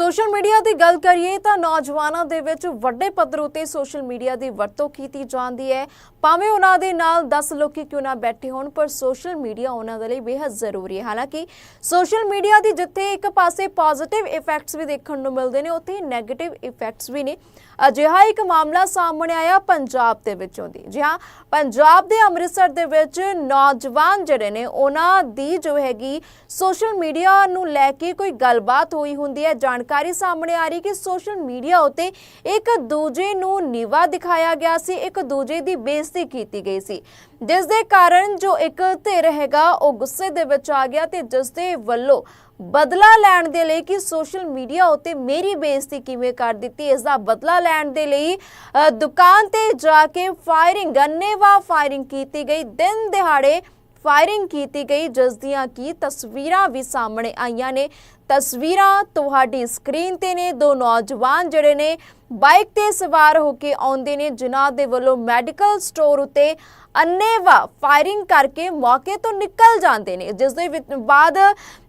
Social media ਦੀ ਗੱਲ ਕਰੀਏ ਤਾਂ ਨੌਜਵਾਨਾਂ ਦੇ ਵਿੱਚ ਵੱਡੇ ਪੱਧਰ ਉਤੇ ਸੋਸ਼ਲ ਮੀਡੀਆ ਦੀ ਵਰਤੋਂ ਕੀਤੀ ਜਾਂਦੀ ਹੈ। ਭਾਵੇਂ ਉਹਨਾਂ ਦੇ ਨਾਲ 10 ਲੋਕੀ ਕਿਉਂ ਨਾ ਬੈਠੇ ਹੋਣ, ਪਰ ਸੋਸ਼ਲ ਮੀਡੀਆ ਉਹਨਾਂ ਦੇ ਲਈ ਬੇहद ਜ਼ਰੂਰੀ ਹੈ। ਹਾਲਾਂਕਿ ਸੋਸ਼ਲ ਮੀਡੀਆ ਦੀ ਜਿੱਥੇ ਇੱਕ ਪਾਸੇ ਪੋਜ਼ਿਟਿਵ ਇਫੈਕਟਸ ਵੀ ਦੇਖਣ ਨੂੰ ਮਿਲਦੇ ਨੇ, ਉੱਥੇ ਨੈਗੇਟਿਵ ਇਫੈਕਟਸ ਵੀ ਨੇ। ਅਜਿਹਾ ਇੱਕ ਮਾਮਲਾ ਸਾਹਮਣੇ ਆਇਆ ਪੰਜਾਬ ਦੇ ਵਿੱਚੋਂ ਦੀ। ਜੀ ਹਾਂ, ਪੰਜਾਬ ਦੇ ਅੰਮ੍ਰਿਤਸਰ ਦੇ ਵਿੱਚ ਨੌਜਵਾਨ ਜਿਹੜੇ ਨੇ, ਉਹਨਾਂ ਦੀ ਜੋ ਹੈਗੀ ਸੋਸ਼ਲ ਮੀਡੀਆ ਨੂੰ ਲੈ ਕੇ ਕੋਈ ਗੱਲਬਾਤ ਹੋਈ ਹੁੰਦੀ ਹੈ ਜਾਣ ਜਾਣਕਾਰੀ ਸਾਹਮਣੇ ਆ ਰਹੀ ਕਿ ਸੋਸ਼ਲ ਮੀਡੀਆ ਉਤੇ ਇੱਕ ਦੂਜੇ ਨੂੰ ਨੀਵਾ ਦਿਖਾਇਆ ਗਿਆ ਸੀ, ਇੱਕ ਦੂਜੇ ਦੀ ਬੇਇੱਜ਼ਤੀ ਕੀਤੀ ਗਈ ਸੀ। ਜਿਸ ਦੇ ਕਾਰਨ ਜੋ ਇੱਕ ਧਿਰ ਹੈਗਾ, ਉਹ ਗੁੱਸੇ ਦੇ ਵਿੱਚ ਆ ਗਿਆ ਤੇ ਜਿਸ ਦੇ ਵੱਲੋਂ ਬਦਲਾ ਲੈਣ ਦੇ ਲਈ ਕਿ ਸੋਸ਼ਲ ਮੀਡੀਆ ਉਤੇ ਮੇਰੀ ਬੇਇੱਜ਼ਤੀ ਕਿਵੇਂ ਕਰ ਦਿੱਤੀ, ਇਸ ਦਾ ਬਦਲਾ ਲੈਣ ਦੇ ਲਈ ਦੁਕਾਨ ਤੇ ਜਾ ਕੇ ਫਾਇਰਿੰਗ ਅੰਨੇਵਾ ਫਾਇਰਿੰਗ ਕੀਤੀ ਗਈ। ਦਿਨ ਦਿਹਾੜੇ ਫਾਇਰਿੰਗ ਕੀਤੀ ਗਈ, ਜਿਸ ਦੀਆਂ ਕੀ ਤਸਵੀਰਾਂ ਵੀ ਸਾਹਮਣੇ ਆਈਆਂ ਨੇ। ਤਸਵੀਰਾਂ ਤੁਹਾਡੀ ਸਕਰੀਨ ਤੇ ਨੇ। ਦੋ ਨੌਜਵਾਨ ਜਿਹੜੇ ਨੇ ਬਾਈਕ ਤੇ ਸਵਾਰ ਹੋ ਕੇ ਆਉਂਦੇ ਨੇ। ਜਿਨ੍ਹਾਂ ਦੇ ਵੱਲੋਂ ਮੈਡੀਕਲ ਸਟੋਰ ਉਤੇ ਅੰਨੇਵਾ ਫਾਇਰਿੰਗ ਕਰਕੇ ਮੌਕੇ ਤੋਂ ਨਿਕਲ ਜਾਂਦੇ ਨੇ। ਜਿਸ ਦੇ ਵਿੱਚ ਬਾਅਦ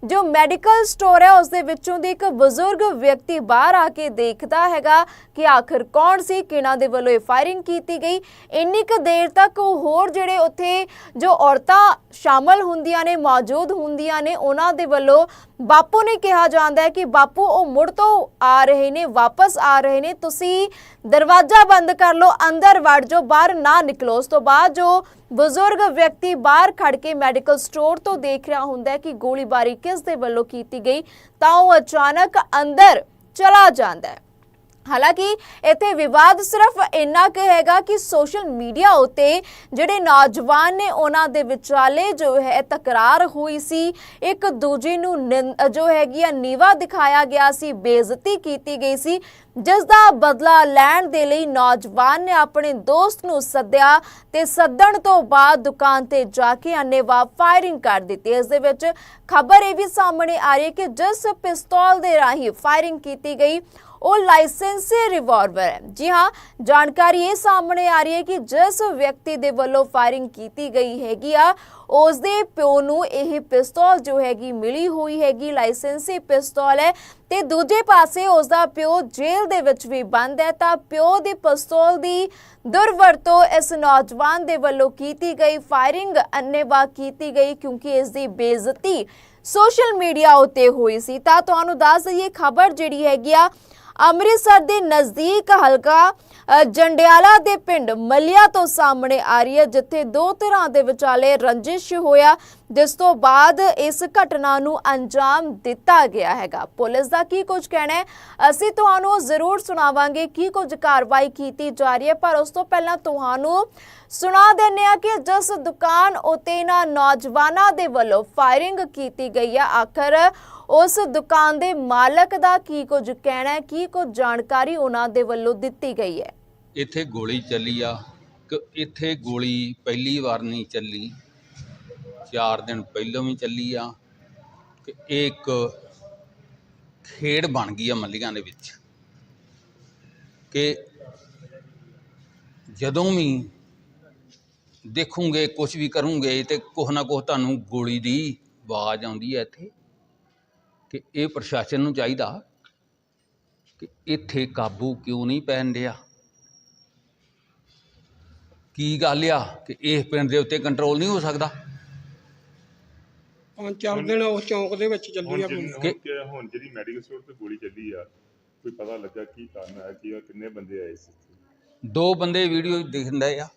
ਜੋ ਮੈਡੀਕਲ ਸਟੋਰ ਹੈ, ਉਸ ਦੇ ਵਿੱਚੋਂ ਦੀ ਇੱਕ ਬਜ਼ੁਰਗ ਵਿਅਕਤੀ ਬਾਹਰ ਆ ਕੇ ਦੇਖਦਾ ਹੈਗਾ ਕਿ ਆਖਰ ਕੌਣ ਸੀ, ਕਿਹਨਾਂ ਦੇ ਵੱਲੋਂ ਇਹ ਫਾਇਰਿੰਗ ਕੀਤੀ ਗਈ। ਇੰਨੀ ਕੁ ਦੇਰ ਤੱਕ ਉਹ ਹੋਰ ਜਿਹੜੇ ਉੱਥੇ ਜੋ ਔਰਤਾਂ ਸ਼ਾਮਲ ਹੁੰਦੀਆਂ ਨੇ, ਮੌਜੂਦ ਹੁੰਦੀਆਂ ਨੇ, ਉਹਨਾਂ ਦੇ ਵੱਲੋਂ ਬਾਪੂ ਨੇ ਕਿਹਾ ਜਾਂਦਾ ਹੈ ਕਿ ਬਾਪੂ, ਉਹ ਮੁੜ ਤੋਂ ਆ ਰਹੇ ਨੇ, ਵਾਪਸ ਆ ਰਹੇ ਨੇ। ਤੁਸੀਂ ਦਰਵਾਜ਼ਾ ਬੰਦ ਕਰ ਲਓ, ਅੰਦਰ ਵੜ ਜਾਓ, ਬਾਹਰ ਨਾ ਨਿਕਲੋ। ਉਸ ਤੋਂ ਬਾਅਦ ਜੋ ਬਜ਼ੁਰਗ ਵਿਅਕਤੀ ਬਾਹਰ ਖੜ ਕੇ ਮੈਡੀਕਲ ਸਟੋਰ ਤੋਂ ਦੇਖ ਰਿਹਾ ਹੁੰਦਾ ਹੈ ਕਿ ਗੋਲੀਬਾਰੀ ਕਿਸ ਦੇ ਵੱਲੋਂ ਕੀਤੀ ਗਈ, ਤਾਂ ਉਹ ਅਚਾਨਕ ਅੰਦਰ ਚਲਾ ਜਾਂਦਾ ਹੈ। ਹਾਲਾਂਕਿ ਇੱਥੇ ਵਿਵਾਦ ਸਿਰਫ ਇੰਨਾ ਕੁ ਹੈਗਾ ਕਿ ਸੋਸ਼ਲ ਮੀਡੀਆ ਉਤੇ ਜਿਹੜੇ ਨੌਜਵਾਨ ਨੇ ਉਹਨਾਂ ਦੇ ਵਿਚਾਲੇ ਜੋ ਹੈ ਤਕਰਾਰ ਹੋਈ ਸੀ, ਇੱਕ ਦੂਜੇ ਨੂੰ ਨਿੰ- ਜੋ ਹੈਗੀ ਆ ਨੀਵਾ ਦਿਖਾਇਆ ਗਿਆ ਸੀ, ਬੇਇੱਜ਼ਤੀ ਕੀਤੀ ਗਈ ਸੀ, ਜਿਸ ਦਾ ਬਦਲਾ ਲੈਣ ਦੇ ਲਈ ਨੌਜਵਾਨ ਨੇ ਆਪਣੇ ਦੋਸਤ ਨੂੰ ਸੱਦਿਆ ਤੇ ਸੱਦਣ ਤੋਂ ਬਾਅਦ ਦੁਕਾਨ ਤੇ ਜਾ ਕੇ ਅੰਨੇਵਾਹ ਫਾਇਰਿੰਗ ਕਰ ਦਿੱਤੀ। ਇਸ ਦੇ ਵਿੱਚ ਖਬਰ ਇਹ ਵੀ ਸਾਹਮਣੇ ਆ ਰਹੀ ਹੈ ਕਿ ਜਿਸ ਪਿਸਤੌਲ ਦੇ ਰਾਹੀਂ ਫਾਇਰਿੰਗ ਕੀਤੀ ਗਈ ਉਹ ਲਾਇਸੈਂਸੀ ਰਿਵਾਲਵਰ ਹੈ। ਜੀ ਹਾਂ, ਜਾਣਕਾਰੀ ਇਹ ਸਾਹਮਣੇ ਆ ਰਹੀ ਹੈ ਕਿ ਜਿਸ ਵਿਅਕਤੀ ਦੇ ਵੱਲੋਂ ਫਾਇਰਿੰਗ ਕੀਤੀ ਗਈ ਹੈਗੀ ਆ ਉਸ ਦੇ ਪਿਓ ਨੂੰ ਇਹ ਪਿਸਤੌਲ ਜੋ ਹੈਗੀ ਮਿਲੀ ਹੋਈ ਹੈਗੀ, ਲਾਇਸੈਂਸੀ ਪਿਸਤੌਲ ਹੈ ਤੇ ਦੂਜੇ ਪਾਸੇ ਉਸ ਦਾ ਪਿਓ ਜੇਲ੍ਹ ਦੇ ਵਿੱਚ ਵੀ ਬੰਦ ਹੈ। ਤਾਂ ਪਿਓ ਦੀ ਪਿਸਤੌਲ ਦੀ ਦੁਰਵਰਤੋਂ ਇਸ ਨੌਜਵਾਨ ਦੇ ਵੱਲੋਂ ਕੀਤੀ ਗਈ ਫਾਇਰਿੰਗ ਅੰਨੇਵਾਹ ਕੀਤੀ ਗਈ ਕਿਉਂਕਿ ਇਸ ਦੀ ਬੇਇੱਜ਼ਤੀ ਸੋਸ਼ਲ ਮੀਡੀਆ ਉੱਤੇ ਹੋਈ ਸੀ। ਤਾਂ ਤੁਹਾਨੂੰ ਦੱਸ ਦਈਏ, ਖਬਰ ਜਿਹੜੀ ਹੈਗੀ ਆ, ਅੰਮ੍ਰਿਤਸਰ ਦੇ ਨਜ਼ਦੀਕ ਹਲਕਾ ਜੰਡਿਆਲਾ ਦੇ ਪਿੰਡ ਮਲਿਆ ਤੋਂ ਸਾਹਮਣੇ ਆ ਰਹੀ ਹੈ, ਜਿੱਥੇ ਦੋ ਧਿਰਾਂ ਦੇ ਵਿਚਾਲੇ ਰੰਜਿਸ਼ ਹੋਇਆ, ਜਿਸ ਤੋਂ ਬਾਅਦ ਇਸ ਘਟਨਾ ਨੂੰ ਅੰਜਾਮ ਦਿੱਤਾ ਗਿਆ ਹੈਗਾ। ਪੁਲਿਸ ਦਾ ਕੀ ਕੁਝ ਕਹਿਣਾ ਹੈ? ਅਸੀਂ ਤੁਹਾਨੂੰ ਜ਼ਰੂਰ ਸੁਣਾਵਾਂਗੇ ਕੀ ਕੁਝ ਕਾਰਵਾਈ ਕੀਤੀ ਜਾ ਰਹੀ ਹੈ, ਪਰ ਉਸ ਤੋਂ ਪਹਿਲਾਂ ਤੁਹਾਨੂੰ ਸੁਣਾ ਦਿੰਨੇ ਆ ਕਿ ਜਿਸ ਦੁਕਾਨ ਉਤੇ ਇਹਨਾਂ ਨੌਜਵਾਨਾਂ ਦੇ ਵੱਲੋਂ ਫਾਇਰਿੰਗ ਕੀਤੀ ਗਈ ਹੈ, ਆਖਰ ਉਸ ਦੁਕਾਨ ਦੇ ਮਾਲਕ ਦਾ ਕੀ ਕੁਝ ਕਹਿਣਾ ਹੈ, ਕੀ ਕੁਝ ਜਾਣਕਾਰੀ ਉਹਨਾਂ ਦੇ ਵੱਲੋਂ ਦਿੱਤੀ ਗਈ ਹੈ? ਇੱਥੇ ਗੋਲੀ ਚੱਲੀ ਆ, ਕਿ, ਇੱਥੇ ਗੋਲੀ ਪਹਿਲੀ ਵਾਰ ਨਹੀਂ ਚੱਲੀ। ਚਾਰ ਦਿਨ ਪਹਿਲਾਂ ਵੀ ਚੱਲੀ ਆ ਕਿ ਇਹ ਇੱਕ ਖੇਡ ਬਣ ਗਈ ਆ ਮੱਲੀਆਂ ਦੇ ਵਿੱਚ ਕਿ ਜਦੋਂ ਵੀ ਦੇਖੂਗੇ ਕੁਝ ਵੀ ਕਰੂੰਗੇ ਤੇ ਕੁਛ ਨਾ ਕੁਛ ਤੁਹਾਨੂੰ ਗੋਲੀ ਦੀ ਆਵਾਜ਼ ਆਉਂਦੀ ਹੈ ਇੱਥੇ ਕਿ ਇਹ ਪ੍ਰਸ਼ਾਸਨ ਨੂੰ ਚਾਹੀਦਾ ਕਿ ਇੱਥੇ ਕਾਬੂ ਕਿਉਂ ਨਹੀਂ ਪੈਣ ਡਿਆ। ਕੀ ਗੱਲ ਆ ਕਿ ਇਸ ਪਿੰਡ ਦੇ ਉੱਤੇ ਕੰਟਰੋਲ ਨਹੀਂ ਹੋ ਸਕਦਾ? ਪੰਜ ਚਾਰ ਦਿਨ ਉਸ ਚੌਂਕ ਦੇ ਵਿੱਚ ਚੱਲੀ ਆ ਗੋਲੀ। ਹੁਣ ਕਿ- ਹੁਣ ਜਿਹੜੀ ਮੈਡੀਕਲ ਸਟੋਰ ਤੇ ਗੋਲੀ ਚੱਲੀ ਆ ਕੋਈ ਪਤਾ ਲੱਗਾ ਕੀ ਕਾਰਨ ਹੈ ਕੀ ਆ ਕਿੰਨੇ ਬੰਦੇ ਆਏ ਸੀ ਦੋ ਬੰਦੇ ਵੀਡੀਓ ਦਿਖਦੇ ਆ।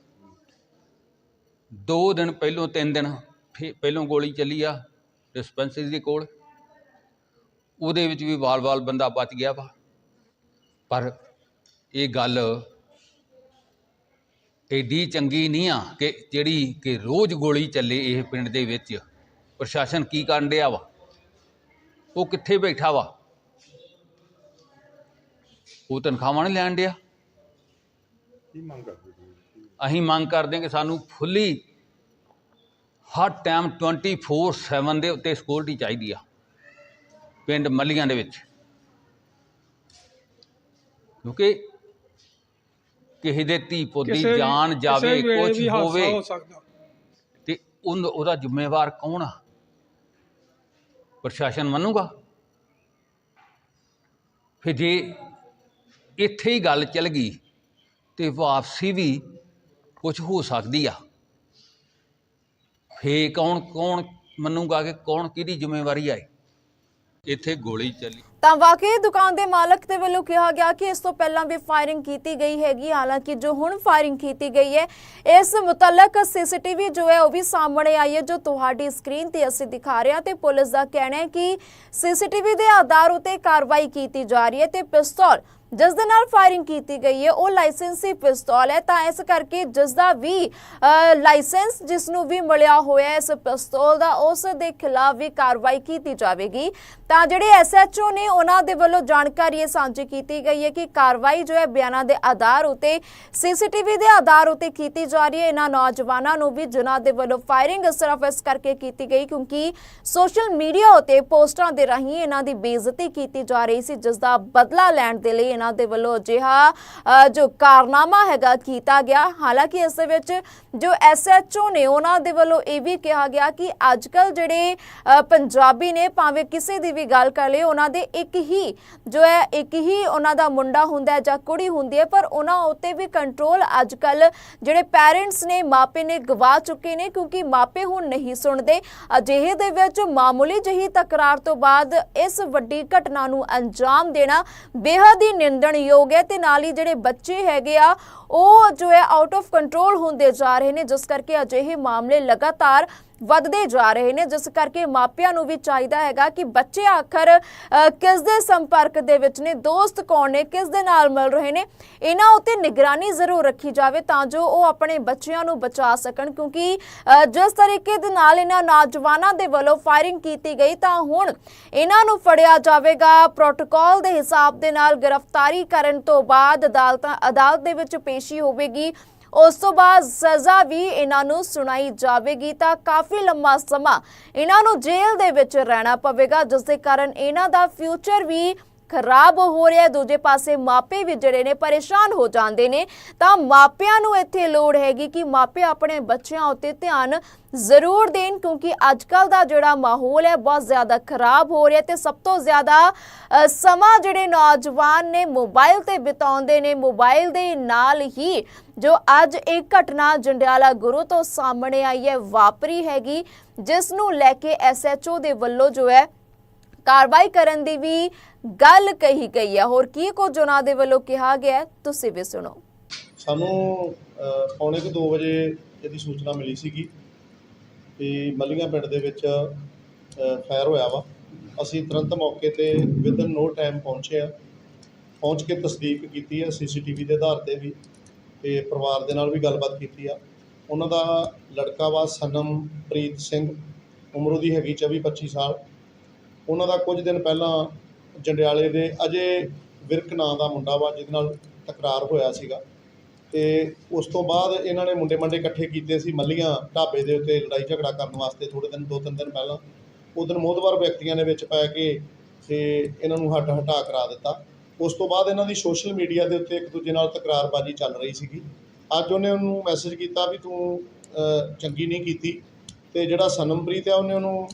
ਦੋ ਦਿਨ ਪਹਿਲੋਂ ਤਿੰਨ ਦਿਨ ਪਹਿਲੋਂ ਗੋਲੀ ਚੱਲੀ ਆ ਡਿਸਪੈਂਸਰੀ ਦੇ ਕੋਲ। ਉਹਦੇ ਵਿੱਚ ਵੀ ਵਾਲ-ਵਾਲ ਬੰਦਾ ਬਚ ਗਿਆ ਵਾ। ਪਰ ਇਹ ਗੱਲ ਏਡੀ ਚੰਗੀ ਨਹੀਂ ਆ ਕਿ ਜਿਹੜੀ ਕਿ ਰੋਜ਼ ਗੋਲੀ ਚੱਲੇ ਇਹ ਪਿੰਡ ਦੇ ਵਿੱਚ। ਪ੍ਰਸ਼ਾਸਨ ਕੀ ਕਰਨ ਡਿਆ ਵਾ? ਉਹ ਕਿੱਥੇ ਬੈਠਾ ਵਾ? ਉਹ ਤਨਖਾਹਾਂ ਨਹੀਂ ਲੈਣ ਡਿਆ? ਕੀ ਮੰਗ ਕਰਦੇ ਅਸੀਂ ਮੰਗ ਕਰਦੇ ਹਾਂ ਕਿ ਸਾਨੂੰ ਫੁੱਲੀ ਹਰ ਟਾਈਮ 24/7 ਦੇ ਉੱਤੇ ਸਿਕਿਉਰਿਟੀ ਚਾਹੀਦੀ ਆ ਪਿੰਡ ਮੱਲੀਆਂ ਦੇ ਵਿੱਚ। ਕਿਉਂਕਿ ਕਿਸੇ ਦੇ ਧੀ ਪੁੱਤ ਦੀ ਕਿਸੇ ਵੀ- ਜਾਨ ਜਾਵੇ ਕੁਝ ਹੋਵੇ ਤੇ ਉਹਨ- ਉਹਦਾ ਜ਼ਿੰਮੇਵਾਰ ਕੌਣ ਆ? ਪ੍ਰਸ਼ਾਸਨ ਮੰਨੂਗਾ? ਫਿਰ ਜੇ ਇੱਥੇ ਹੀ ਗੱਲ ਚੱਲ ਗਈ ਤੇ ਵਾਪਸੀ ਵੀ ਕੁਝ ਹੋ ਸਕਦੀ ਆ। ਫੇ ਕੌਣ ਕੌਣ ਮੰਨੂਗਾ ਕਿ ਕੌਣ ਕਿਹਦੀ ਜ਼ਿੰਮੇਵਾਰੀ ਆਏ ਇੱਥੇ ਗੋਲੀ ਚੱਲੀ। ਤਾਂ ਵਾਕਈ ਦੁਕਾਨ ਦੇ ਮਾਲਕ ਦੇ ਵੱਲੋਂ ਕਿਹਾ ਗਿਆ ਕਿ ਇਸ ਤੋਂ ਪਹਿਲਾਂ ਵੀ ਫਾਇਰਿੰਗ ਕੀਤੀ ਗਈ ਹੈਗੀ, ਹਾਲਾਂਕਿ ਜੋ ਹੁਣ ਫਾਇਰਿੰਗ ਕੀਤੀ ਗਈ ਹੈ, ਇਸ ਮੁਤਲਕ ਸੀਸੀਟੀਵੀ ਜੋ ਹੈ ਉਹ ਵੀ ਸਾਹਮਣੇ ਆਈ ਹੈ, ਜੋ ਤੁਹਾਡੀ ਸਕਰੀਨ ਤੇ ਅਸੀਂ ਦਿਖਾ ਰਹੇ ਹਾਂ ਤੇ ਪੁਲਿਸ ਦਾ ਕਹਿਣਾ ਹੈ ਕਿ ਸੀਸੀਟੀਵੀ ਦੇ ਆਧਾਰ ਉਤੇ ਕਾਰਵਾਈ ਕੀਤੀ ਜਾ ਰਹੀ ਹੈ ਤੇ ਪਿਸਤੌਲ ਜਿਸ ਦੇ ਨਾਲ ਫਾਇਰਿੰਗ ਕੀਤੀ ਗਈ ਹੈ, ਉਹ ਲਾਇਸੈਂਸੀ ਪਿਸਤੌਲ ਹੈ। ਤਾਂ ਇਸ ਕਰਕੇ ਜਿਸ ਦਾ ਵੀ ਲਾਇਸੈਂਸ ਜਿਸ ਨੂੰ ਵੀ ਮਿਲਿਆ ਹੋਇਆ ਹੈ ਇਸ ਪਿਸਤੌਲ ਦਾ, ਉਸ ਦੇ ਖਿਲਾਫ ਵੀ ਕਾਰਵਾਈ ਕੀਤੀ ਜਾਵੇਗੀ। ਤਾਂ ਜਿਹੜੇ ਐਸਐਚਓ ਨੇ, ਉਹਨਾਂ ਦੇ ਵੱਲੋਂ ਜਾਣਕਾਰੀ ਇਹ ਸਾਂਝੀ ਕੀਤੀ ਗਈ ਹੈ ਕਿ ਕਾਰਵਾਈ ਜੋ ਹੈ ਬਿਆਨਾਂ ਦੇ ਆਧਾਰ ਉਤੇ ਸੀਸੀਟੀਵੀ ਦੇ ਆਧਾਰ ਉਤੇ ਕੀਤੀ ਜਾ ਰਹੀ ਹੈ। ਇਹਨਾਂ ਨੌਜਵਾਨਾਂ ਨੂੰ ਵੀ ਜਿਨ੍ਹਾਂ ਦੇ ਵੱਲੋਂ ਫਾਇਰਿੰਗ ਸਿਰਫ ਇਸ ਕਰਕੇ ਕੀਤੀ ਗਈ ਕਿਉਂਕਿ ਸੋਸ਼ਲ ਮੀਡੀਆ ਉਤੇ ਪੋਸਟਾਂ ਦੇ ਰਾਹੀਂ ਇਹਨਾਂ ਦੀ ਬੇਇੱਜ਼ਤੀ ਕੀਤੀ ਜਾ ਰਹੀ ਸੀ, ਜਿਸ ਦਾ ਬਦਲਾ ਲੈਣ ਦੇ ਲਈ ਇਹਨਾਂ ਦੇ ਵੱਲੋਂ ਅਜਿਹਾ ਅ, ਜੋ ਕਾਰਨਾਮਾ ਹੈਗਾ ਕੀਤਾ ਗਿਆ। ਹਾਲਾਂਕਿ ਇਸ ਦੇ ਵਿੱਚ ਜੋ ਐਸਐਚਓ ਨੇ ਉਹਨਾਂ ਦੇ ਵੱਲੋਂ ਇਹ ਵੀ ਕਿਹਾ ਗਿਆ ਕਿ ਅੱਜਕੱਲ ਜਿਹੜੇ ਪੰਜਾਬੀ ਨੇ ਭਾਵੇਂ ਕਿਸੇ ਦੀ ਵੀ ਗੱਲ ਕਰ ਲਈ ਉਹਨਾਂ ਦੇ ਇੱਕ ਹੀ ਜੋ ਹੈ ਇੱਕ ਹੀ ਉਹਨਾਂ ਦਾ ਮੁੰਡਾ ਹੁੰਦਾ ਜਾਂ ਕੁੜੀ ਹੁੰਦੀ ਹੈ ਪਰ ਉਹਨਾਂ ਉੱਤੇ ਵੀ ਕੰਟਰੋਲ ਅੱਜਕੱਲ ਜਿਹੜੇ ਪੈਰੈਂਟਸ ਨੇ ਮਾਪੇ ਨੇ ਗਵਾ ਚੁੱਕੇ ਨੇ ਕਿਉਂਕਿ ਮਾਪੇ ਹੁਣ ਨਹੀਂ ਸੁਣਦੇ। ਅਜਿਹੇ ਦੇ ਵਿੱਚ ਮਾਮੂਲੀ ਜਿਹੀ ਤਕਰਾਰ ਤੋਂ ਬਾਅਦ ਇਸ ਵੱਡੀ ਘਟਨਾ ਨੂੰ ਅੰਜਾਮ ਦੇਣਾ ਬੇਹੱਦ ਹੀ ਨਿੰਦਣਯੋਗ ਹੈ ਤੇ ਨਾਲ ਹੀ ਜਿਹੜੇ ਬੱਚੇ ਹੈਗੇ ਆ, ਉਹ ਜੋ ਹੈ ਆਊਟ ਆਫ ਕੰਟਰੋਲ ਹੁੰਦੇ ਜਾ ਰਹੇ ਨੇ, ਜਿਸ ਕਰਕੇ ਅਜਿਹੇ ਮਾਮਲੇ ਲਗਾਤਾਰ ਵੱਧਦੇ ਜਾ ਰਹੇ ਨੇ, ਜਿਸ ਕਰਕੇ ਮਾਪਿਆਂ ਨੂੰ ਵੀ ਚਾਹੀਦਾ ਹੈਗਾ ਕਿ ਬੱਚੇ ਆਖਰ ਕਿਸ ਦੇ ਸੰਪਰਕ ਦੇ ਵਿੱਚ ਨੇ, ਦੋਸਤ ਕੌਣ ਨੇ, ਕਿਸ ਦੇ ਨਾਲ ਮਿਲ ਰਹੇ ਨੇ, ਇਹਨਾਂ ਉੱਤੇ ਨਿਗਰਾਨੀ ਜ਼ਰੂਰ ਰੱਖੀ ਜਾਵੇ ਤਾਂ ਜੋ ਉਹ ਆਪਣੇ ਬੱਚਿਆਂ ਨੂੰ ਬਚਾ ਸਕਣ, ਕਿਉਂਕਿ ਜਿਸ ਤਰੀਕੇ ਦੇ ਨਾਲ ਇਹਨਾਂ ਨੌਜਵਾਨਾਂ ਦੇ ਵੱਲੋਂ ਫਾਇਰਿੰਗ ਕੀਤੀ ਗਈ ਤਾਂ ਹੁਣ ਇਹਨਾਂ ਨੂੰ ਫੜਿਆ ਜਾਵੇਗਾ। ਪ੍ਰੋਟੋਕਾਲ ਦੇ ਹਿਸਾਬ ਦੇ ਨਾਲ ਗ੍ਰਿਫਤਾਰੀ ਕਰਨ ਤੋਂ ਬਾਅਦ ਅਦਾਲਤਾਂ, ਅਦਾਲਤ ਦੇ ਵਿੱਚ ਪੇਸ਼ੀ ਹੋਵੇਗੀ। ਉਸ ਤੋਂ ਬਾਅਦ ਸਜ਼ਾ ਵੀ ਇਹਨਾਂ ਨੂੰ ਸੁਣਾਈ ਜਾਵੇਗੀ ਤਾਂ ਕਾਫੀ ਲੰਮਾ ਸਮਾਂ ਇਹਨਾਂ ਨੂੰ ਜੇਲ੍ਹ ਦੇ ਵਿੱਚ ਰਹਿਣਾ ਪਵੇਗਾ, ਜਿਸ ਦੇ ਕਾਰਨ ਇਹਨਾਂ ਦਾ ਫਿਊਚਰ ਵੀ ਖਰਾਬ ਹੋ ਰਿਹਾ ਦੂਜੇ ਪਾਸੇ ਮਾਪੇ ਵੀ ਜਿਹੜੇ ਨੇ ਪਰੇਸ਼ਾਨ ਹੋ ਜਾਂਦੇ ਨੇ। ਤਾਂ ਮਾਪਿਆਂ ਨੂੰ ਇੱਥੇ ਲੋੜ ਹੈਗੀ ਕਿ ਮਾਪੇ ਆਪਣੇ ਬੱਚਿਆਂ ਉੱਤੇ ਧਿਆਨ ਜ਼ਰੂਰ ਦੇਣ, ਕਿਉਂਕਿ ਅੱਜਕੱਲ ਦਾ ਜਿਹੜਾ ਮਾਹੌਲ ਹੈ, ਬਹੁਤ ਜ਼ਿਆਦਾ ਖਰਾਬ ਹੋ ਰਿਹਾ ਤੇ ਸਭ ਤੋਂ ਜ਼ਿਆਦਾ ਸਮਾਂ ਜਿਹੜੇ ਨੌਜਵਾਨ ਨੇ ਮੋਬਾਈਲ ਤੇ ਬਿਤਾਉਂਦੇ ਨੇ। ਮੋਬਾਈਲ ਦੇ ਨਾਲ ਹੀ ਜੋ ਅੱਜ ਇੱਕ ਘਟਨਾ ਜੰਡਿਆਲਾ ਗੁਰੂ ਤੋਂ ਸਾਹਮਣੇ ਆਈ ਹੈ, ਵਾਪਰੀ ਹੈਗੀ, ਜਿਸ ਨੂੰ ਲੈ ਕੇ ਐਸਐਚਓ ਦੇ ਵੱਲੋਂ ਜੋ ਹੈ ਕਾਰਵਾਈ ਕਰਨ ਦੀ ਵੀ ਗੱਲ ਕਹੀ ਗਈ ਹੈ। ਹੋਰ ਕੀ ਕੁਝ ਉਹਨਾਂ ਦੇ ਵੱਲੋਂ ਕਿਹਾ ਗਿਆ ਹੈ, ਤੁਸੀਂ ਵੀ ਸੁਣੋ। ਸਾਨੂੰ ਅ, ਪੌਣੇ ਕੁ 2 ਵਜੇ ਇਹਦੀ ਸੂਚਨਾ ਮਿਲੀ ਸੀਗੀ ਕਿ ਮੱਲੀਆਂ ਪਿੰਡ ਦੇ ਵਿੱਚ ਫਾਇਰ ਹੋਇਆ ਵਾ। ਅਸੀਂ ਤੁਰੰਤ ਮੌਕੇ ਤੇ ਵਿਦਨ ਨੋ ਟਾਈਮ ਪਹੁੰਚੇ ਆ। ਪਹੁੰਚ ਕੇ ਤਸਦੀਕ ਕੀਤੀ ਹੈ ਸੀਸੀਟੀਵੀ ਦੇ ਆਧਾਰ ਤੇ ਵੀ ਤੇ ਪਰਿਵਾਰ ਦੇ ਨਾਲ ਵੀ ਗੱਲਬਾਤ ਕੀਤੀ ਆ। ਉਹਨਾਂ ਦਾ ਲੜਕਾ ਵਾ ਸਨਮਪ੍ਰੀਤ ਸਿੰਘ ਉਮਰ ਉਹਦੀ ਹੈਗੀ 24 25 ਸਾਲ। ਉਹਨਾਂ ਦਾ ਕੁਝ ਦਿਨ ਪਹਿਲਾਂ ਜੰਡਿਆਲੇ ਦੇ ਅਜੇ ਵਿਰਕ ਨਾਂ ਦਾ ਮੁੰਡਾ ਵਾ, ਜਿਹਦੇ ਨਾਲ ਤਕਰਾਰ ਹੋਇਆ ਸੀਗਾ। ਤੇ ਉਸ ਤੋਂ ਬਾਅਦ ਇਹਨਾਂ ਨੇ ਮੁੰਡੇ ਮੰਡੇ ਇਕੱਠੇ ਕੀਤੇ ਸੀ ਮੱਲੀਆਂ ਢਾਬੇ ਦੇ ਉੱਤੇ ਲੜਾਈ ਝਗੜਾ ਕਰਨ ਵਾਸਤੇ ਥੋੜੇ ਦਿਨ, ਦੋ ਤਿੰਨ ਦਿਨ ਪਹਿਲਾਂ। ਉਹ ਦਿਨ ਮੋਹਦਵਾਰ ਵਿਅਕਤੀਆਂ ਦੇ ਵਿੱਚ ਪੈ ਕੇ ਤੇ ਇਹਨਾਂ ਨੂੰ ਹੱਟ ਹਟਾ ਕਰਾ ਦਿੱਤਾ। ਉਸ ਤੋਂ ਬਾਅਦ ਇਹਨਾਂ ਦੀ ਸੋਸ਼ਲ ਮੀਡੀਆ ਦੇ ਉੱਤੇ ਇੱਕ ਦੂਜੇ ਨਾਲ ਤਕਰਾਰਬਾਜ਼ੀ ਚੱਲ ਰਹੀ ਸੀਗੀ। ਅੱਜ ਉਹਨੇ ਉਹਨੂੰ ਮੈਸੇਜ ਕੀਤਾ ਵੀ ਤੂੰ ਚੰਗੀ ਨਹੀਂ ਕੀਤੀ ਤੇ ਜਿਹੜਾ ਸਨਮਪ੍ਰੀਤ ਆ ਉਹਨੇ ਉਹਨੂੰ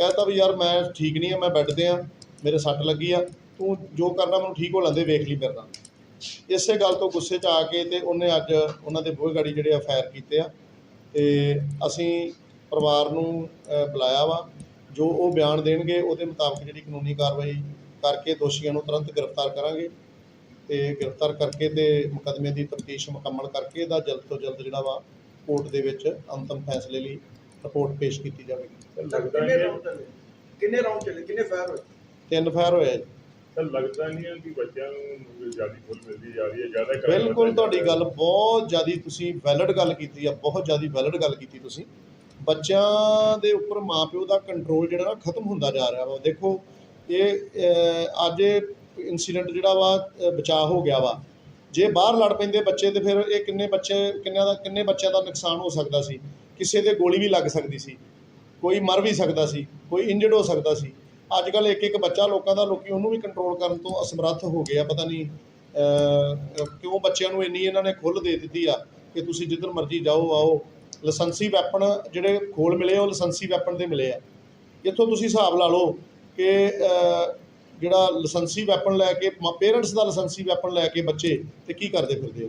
ਕਹਿਤਾ ਵੀ ਯਾਰ ਮੈਂ ਠੀਕ ਨਹੀਂ ਆ, ਮੈਂ ਬੈੱਡ ਤੇ ਆ, ਮੇਰੇ ਸੱਟ ਲੱਗੀ ਆ, ਤੂੰ ਜੋ ਕਰਨਾ ਮੈਨੂੰ ਠੀਕ ਹੋ ਲੈਂਦੇ, ਵੇਖ ਲਈ ਮੇਰੇ ਇਸੇ ਗੱਲ ਤੋਂ ਗੁੱਸੇ 'ਚ ਆ ਕੇ ਤੇ ਉਹਨੇ ਅੱਜ ਉਹਨਾਂ ਦੇ ਬੋਹੇ ਗਾੜੀ ਜਿਹੜੇ ਆ ਫਾਇਰ ਕੀਤੇ ਆ। ਤੇ ਅਸੀਂ ਪਰਿਵਾਰ ਨੂੰ ਬੁਲਾਇਆ ਵਾ, ਜੋ ਉਹ ਬਿਆਨ ਦੇਣਗੇ, ਉਹਦੇ ਮੁਤਾਬਕ ਜਿਹੜੀ ਕਾਨੂੰਨੀ ਕਾਰਵਾਈ ਕਰਕੇ ਦੋਸ਼ੀਆਂ ਨੂੰ ਤੁਰੰਤ ਗ੍ਰਿਫਤਾਰ ਕਰਾਂਗੇ। ਤੇ ਗ੍ਰਿਫਤਾਰ ਕਰਕੇ ਤੇ ਮੁਕੱਦਮੇ ਦੀ ਤਫਤੀਸ਼ ਮੁਕੰਮਲ ਕਰਕੇ ਇਹਦਾ ਜਲਦ ਤੋਂ ਜਲਦ ਜਿਹੜਾ ਵਾ ਕੋਰਟ ਦੇ ਵਿੱਚ ਅੰਤਮ ਫੈਸਲੇ ਲਈ ਰਿਪੋਰਟ ਪੇਸ਼ ਕੀਤੀ ਜਾਵੇਗੀ। ਲੱਗਦਾ ਕਿੰਨੇ ਨਹੀਂ ਰਾਉਂਡ ਚੱਲੇ? ਕਿੰਨੇ ਰਾਉਂਡ ਚੱਲੇ? ਕਿੰਨੇ ਫਾਇਰ ਹੋਏ? ਤਿੰਨ ਫਾਇਰ ਹੋਇਆ ਜੀ। ਤਾਂ ਲੱਗਦਾ ਨਹੀਂ ਹੈ ਕਿ ਬੱਚਿਆਂ ਨੂੰ ਜ਼ਿਆਦਾ ਫੁੱਲ ਮਿਲਦੀ ਜਾ ਰਹੀ ਹੈ ਜ਼ਿਆਦਾ ਕਰਨ ਬਿਲਕੁਲ ਤੁਹਾਡੀ। ਗੱਲ ਬਹੁਤ ਜ਼ਿਆਦੀ ਤੁਸੀਂ ਵੈਲਿਡ ਗੱਲ ਕੀਤੀ ਆ ਬਹੁਤ ਜ਼ਿਆਦੀ ਵੈਲਿਡ ਗੱਲ ਕੀਤੀ ਤੁਸੀਂ। ਬੱਚਿਆਂ ਦੇ ਉੱਪਰ ਮਾਪਿਓ ਦਾ ਕੰਟਰੋਲ ਜਿਹੜਾ ਨਾ ਖਤਮ ਹੁੰਦਾ ਜਾ ਰਿਹਾ ਵਾ। ਦੇਖੋ ਇਹ ਅੱਜ ਇਹ ਇਨਸੀਡੈਂਟ ਜਿਹੜਾ ਵਾ ਬਚਾਅ ਹੋ ਗਿਆ ਵਾ। ਜੇ ਬਾਹਰ ਲੜ ਪੈਂਦੇ ਬੱਚੇ ਤੇ ਫਿਰ ਇਹ ਕਿੰਨੇ ਬੱਚੇ ਕਿੰਨਿਆਂ ਦਾ ਕਿੰਨੇ ਬੱਚਿਆਂ ਦਾ ਨੁਕਸਾਨ ਹੋ ਸਕਦਾ ਸੀ? ਕਿਸੇ ਦੇ ਗੋਲੀ ਵੀ ਲੱਗ ਸਕਦੀ ਸੀ। ਕੋਈ ਮਰ ਵੀ ਸਕਦਾ ਸੀ, ਕੋਈ ਇੰਜਰਡ ਹੋ ਸਕਦਾ ਸੀ। ਅੱਜ ਕੱਲ ਇੱਕ ਇੱਕ ਬੱਚਾ ਲੋਕਾਂ ਦਾ ਲੋਕੀ ਉਹਨੂੰ ਵੀ ਕੰਟਰੋਲ ਕਰਨ ਤੋਂ ਅਸਮਰੱਥ ਹੋ ਗਏ ਆ, ਪਤਾ ਨਹੀਂ ਕਿਉਂ ਬੱਚਿਆਂ ਨੂੰ ਇੰਨੀ ਇਹਨਾਂ ਨੇ ਖੁੱਲ੍ਹ ਦੇ ਦਿੱਤੀ ਆ ਕਿ ਤੁਸੀਂ ਜਿੱਧਰ ਮਰਜ਼ੀ ਜਾਓ, ਆਓ। ਲਾਇਸੈਂਸੀ ਵੈਪਨ ਜਿਹੜੇ ਖੋਲ ਮਿਲੇ ਉਹ ਲਾਇਸੈਂਸੀ ਵੈਪਨ ਦੇ ਮਿਲੇ ਆ। ਇੱਥੋਂ ਤੁਸੀਂ ਹਿਸਾਬ ਲਾ ਲਓ ਕਿ ਜਿਹੜਾ ਲਾਇਸੈਂਸੀ ਵੈਪਨ ਲੈ ਕੇ ਪੇਰੈਂਟਸ ਦਾ ਲਾਇਸੈਂਸੀ ਵੈਪਨ ਲੈ ਕੇ ਬੱਚੇ ਤੇ ਕੀ ਕਰਦੇ ਫਿਰਦੇ ਆ?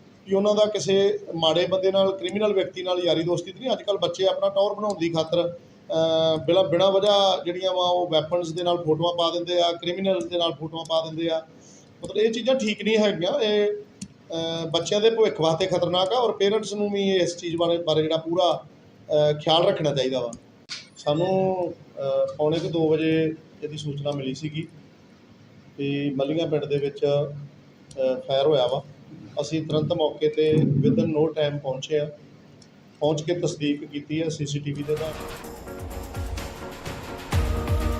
ਕਿ ਉਹਨਾਂ ਦਾ ਕਿਸੇ ਮਾੜੇ ਬੰਦੇ ਨਾਲ ਕ੍ਰਿਮੀਨਲ ਵਿਅਕਤੀ ਨਾਲ ਯਾਰੀ ਦੋਸਤੀ ਨਹੀਂ। ਅੱਜ ਕੱਲ੍ਹ ਬੱਚੇ ਆਪਣਾ ਟੌਰ ਬਣਾਉਣ ਦੀ ਖਾਤਰ ਅ, ਬਿਲਾ ਬਿਨਾਂ ਵਜ੍ਹਾ ਜਿਹੜੀਆਂ ਵਾ ਉਹ ਵੈਪਨਸ ਦੇ ਨਾਲ ਫੋਟੋਆਂ ਪਾ ਦਿੰਦੇ ਆ ਕ੍ਰਿਮੀਨਲ ਦੇ ਨਾਲ ਫੋਟੋਆਂ ਪਾ ਦਿੰਦੇ ਆ। ਮਤਲਬ ਇਹ ਚੀਜ਼ਾਂ ਠੀਕ ਨਹੀਂ ਹੈਗੀਆਂ। ਇਹ ਬੱਚਿਆਂ ਦੇ ਭਵਿੱਖ ਵਾਸਤੇ ਖਤਰਨਾਕ ਆ ਔਰ ਪੇਰੈਂਟਸ ਨੂੰ ਵੀ ਇਸ ਚੀਜ਼ ਬਾਰੇ ਬਾਰੇ ਜਿਹੜਾ ਪੂਰਾ ਖਿਆਲ ਰੱਖਣਾ ਚਾਹੀਦਾ ਵਾ। ਸਾਨੂੰ ਪੌਣੇ ਕੁ 2 ਵਜੇ ਇਹਦੀ ਸੂਚਨਾ ਮਿਲੀ ਸੀਗੀ ਕਿ ਮੱਲੀਆਂ ਪਿੰਡ ਦੇ ਵਿੱਚ ਫਾਇਰ ਹੋਇਆ ਵਾ। ਅਸੀਂ ਤੁਰੰਤ ਮੌਕੇ ਤੇ ਵਿਦਨ ਨੋ ਟਾਈਮ ਪਹੁੰਚੇ ਆ। ਪਹੁੰਚ ਕੇ ਤਸਦੀਕ ਕੀਤੀ ਹੈ ਸੀਸੀਟੀਵੀ ਦੇ ਆਧਾਰ